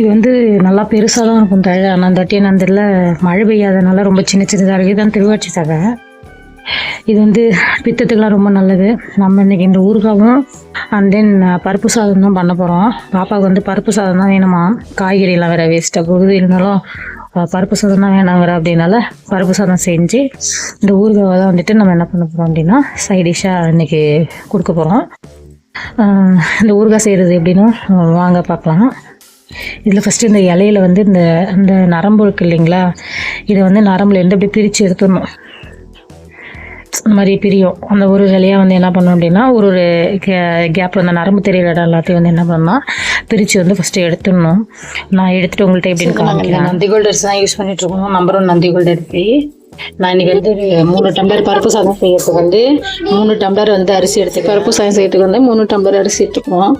இது வந்து நல்லா பெருசாக தான் இருக்கும் தழை. ஆனால் அந்த வாட்டி அந்த மழை பெய்யாதனால ரொம்ப சின்ன சின்னதாக இருக்குது தான் திருவாச்சி தகை இது வந்து பித்தத்துக்கெலாம் ரொம்ப நல்லது. நம்ம இன்றைக்கி இந்த ஊறுகாவும் அண்ட் தென் பருப்பு சாதம் தான் பண்ண போகிறோம் பாப்பாவுக்கு வந்து பருப்பு சாதம் தான் வேணுமா? காய்கறியெல்லாம் வேறு வேஸ்ட்டாக போகுது. இருந்தாலும் பருப்பு சாதம் தான் வேணாங்கிற அப்படின்னால பருப்பு சாதம் செஞ்சு இந்த ஊறுகாவை தான் வந்துட்டு நம்ம என்ன பண்ண போகிறோம் அப்படின்னா சைடிஷாக இன்றைக்கி கொடுக்க போகிறோம் இந்த ஊறுகாய் செய்கிறது எப்படின்னு வாங்க பார்க்கலாம். இதில் ஃபஸ்ட்டு இந்த இலையில வந்து இந்த இந்த நரம்பு இருக்கு இல்லைங்களா? இதை வந்து நரம்புலேருந்து அப்படியே பிரித்து எடுத்துடணும். இந்த மாதிரி பிரியும். அந்த ஒரு இலையாக வந்து என்ன பண்ணணும் அப்படின்னா ஒரு ஒரு கேப்பில் அந்த நரம்பு தெரியல இடம் எல்லாத்தையும் வந்து என்ன பண்ணணும் பிரித்து வந்து ஃபஸ்ட்டு எடுத்துடணும். நான் எடுத்துகிட்டு உங்கள்கிட்ட எப்படின்னு காமிக்கிறேன். நந்தி கோல்டர்ஸ் தான் யூஸ் பண்ணிட்டு இருக்கோம். நம்பர் ஒன் நந்தி கோல்டர் போய் நான் இன்னைக்கு வந்து மூணு டம்ளர் பருப்பு சாதம் செய்யறதுக்கு வந்து மூணு டம்ளர் வந்து அரிசி எடுத்து பருப்பு சாதம் செய்யறதுக்கு வந்து மூணு டம்ளர் அரிசி எடுத்துக்குவோம்.